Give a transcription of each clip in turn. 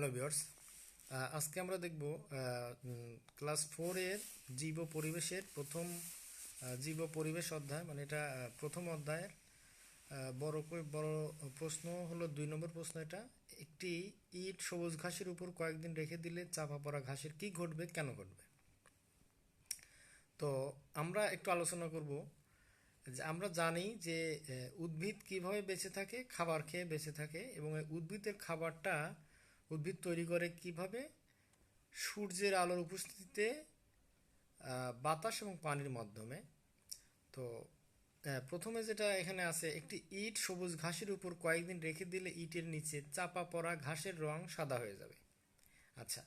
Hello viewers আজকে আমরা দেখব ক্লাস ফোরের জীব পরিবেশের প্রথম জীব পরিবেশ অধ্যায় মানে এটা প্রথম অধ্যায়ের বড় বড় প্রশ্ন হলো, দুই নম্বর প্রশ্ন এটা, একটি ইট সবুজ ঘাসের উপর কয়েকদিন রেখে দিলে চাপা পড়া ঘাসের কি ঘটবে, কেন ঘটবে? তো আমরা একটু আলোচনা করব, যে আমরা জানি যে উদ্ভিদ কীভাবে বেঁচে থাকে, খাবার খেয়ে বেঁচে থাকে, এবং উদ্ভিদের খাবারটা উদ্ভিদ তৈরি করে কীভাবে? সূর্যের আলোর উপস্থিতিতে বাতাস এবং পানির মাধ্যমে। তো প্রথমে যেটা এখানে আছে, একটি ইট সবুজ ঘাসের উপর কয়েকদিন রেখে দিলে ইটের নিচে চাপা পড়া ঘাসের রং সাদা হয়ে যাবে। আচ্ছা।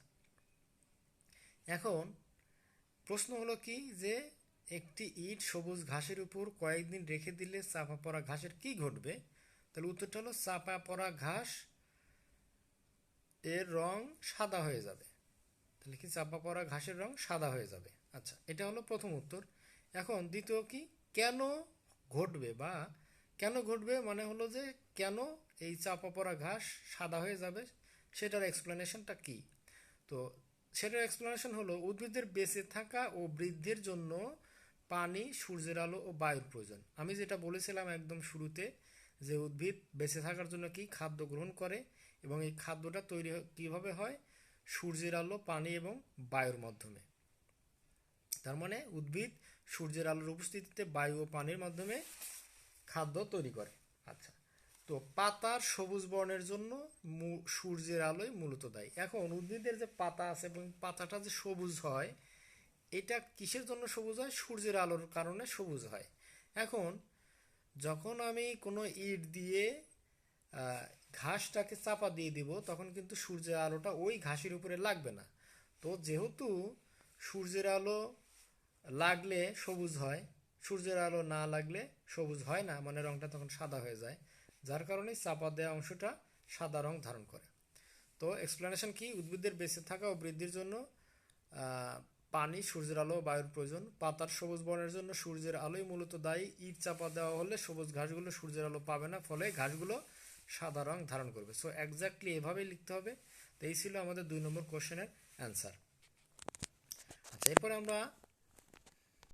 এখন, প্রশ্ন হলো কি যে, একটি ইট সবুজ ঘাসের উপর কয়েকদিন রেখে দিলে চাপা পড়া ঘাসের কি ঘটবে? তাহলে উত্তরটা হলো, চাপা পড়া ঘাস এর রং সাদা হয়ে যাবে। তাহলে কি চাপা পড়া ঘাসের রং সাদা হয়ে যাবে? আচ্ছা এটা হলো প্রথম উত্তর। এখন দ্বিতীয় কি? কেন ঘটবে বা কেন ঘটবে মানে হলো যে কেন এই চাপা পড়া ঘাস সাদা হয়ে যাবে? সেটার এক্সপ্লেনেশনটা কি? তো সেটার এক্সপ্লেনেশন হলো উদ্ভিদের বেঁচে থাকা ও বৃদ্ধির জন্য পানি, সূর্যের আলো ও বায়ুর প্রয়োজন। আমি যেটা বলেছিলাম একদম শুরুতে যে উদ্ভিদ বেঁচে থাকার জন্য কি খাদ্য গ্রহণ করে এবং এই খাদ্যটা তৈরি কীভাবে হয়? সূর্যের আলো, পানি এবং বায়ুর মাধ্যমে। তার মানে উদ্ভিদ সূর্যের আলোর উপস্থিতিতে বায়ু ও পানির মাধ্যমে খাদ্য তৈরি করে। আচ্ছা তো পাতার সবুজ বর্ণের জন্য সূর্যের আলোই মূলত দায়ী। এখন উদ্ভিদের যে পাতা আছে এবং পাতাটা যে সবুজ হয়, এটা কিসের জন্য সবুজ হয়? সূর্যের আলোর কারণে সবুজ হয়। এখন যখন আমি কোনো ইট দিয়ে ঘাসটাকে চাপা দিয়ে দিব, তখন কিন্তু সূর্যের আলোটা ওই ঘাসের উপরে লাগবে না। তো যেহেতু সূর্যের আলো লাগলে সবুজ হয়, সূর্যের আলো না লাগলে সবুজ হয় না মানে রংটা তখন সাদা হয়ে যায়, যার কারণে চাপা দেওয়া অংশটা সাদা রং ধারণ করে। তো এক্সপ্লেনেশন কি? উদ্ভিদের বেঁচে থাকা ও বৃদ্ধির জন্য পানি, সূর্যের আলো বায়ুর প্রয়োজন। পাতার সবুজ বর্ণের জন্য সূর্যের আলোই মূলত দায়ী। ইট চাপা দেওয়া হলে সবুজ ঘাসগুলো সূর্যের আলো পাবে না, ফলে ঘাসগুলো সাদা রং ধারণ করবে। সো এক্স্যাক্টলি এভাবেই লিখতে হবে। তো এই ছিল আমাদের দুই নম্বর কোশ্চেনের অ্যান্সার আচ্ছা এরপরে আমরা